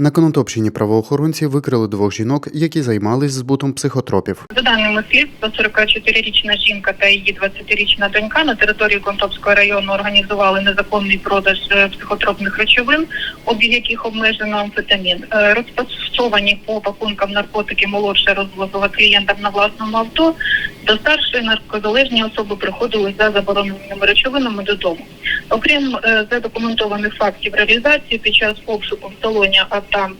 На Конотопщині правоохоронці викрили двох жінок, які займались збутом психотропів. За даними слідства, 44-річна жінка та її 20-річна донька на території Контопського району організували незаконний продаж е, психотропних речовин, обіг яких обмежено амфетамін. Е, Розпасовані по пакункам наркотики молодша розвозила клієнтам на власному авто. До старшої наркозалежні особи приходили за забороненими речовинами додому. Окрім е, задокументованих фактів реалізації під час обшуку в салоні там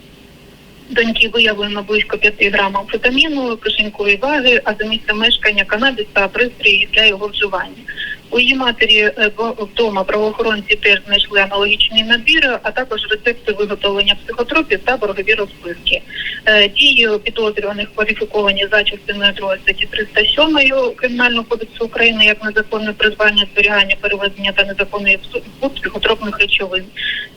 Доньки виявлено близько 5 грам амфетаміну, кишенькової ваги, а за місце мешкання канабіс та пристрої для його вживання. У її матері е, вдома правоохоронці теж знайшли аналогічний набір, а також рецепти виготовлення психотропів та боргові розписки. Е, Дії підозрюваних кваліфіковані за частиною 2 статті 307 Кримінального кодексу України як незаконне призвання, зберігання, перевезення та незаконний психотропних речовин.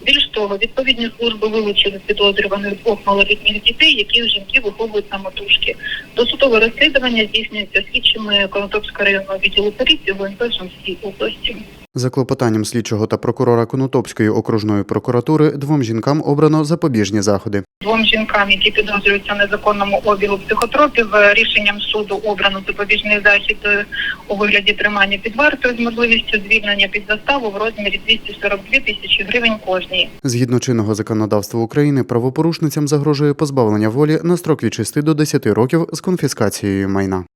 Більш того, відповідні служби вилучили підозрюваних двох малолітніх дітей, які у жінки виховують на мотужки. Досудове розслідування здійснюється слідчими Конотопського районного відділу поліції в Сумській області. За клопотанням слідчого та прокурора Конотопської окружної прокуратури двом жінкам обрано запобіжні заходи. Двом жінкам, які підозрюються незаконному обігу психотропів, е, рішенням суду обрано запобіжний захід е, у вигляді тримання під вартою з можливістю звільнення під заставу в розмірі 242 тисячі гривень кожній. Згідно чинного законодавства України, правопорушницям загрожує позбавлення волі на строк від 6 до 10 років з конфіскацією майна.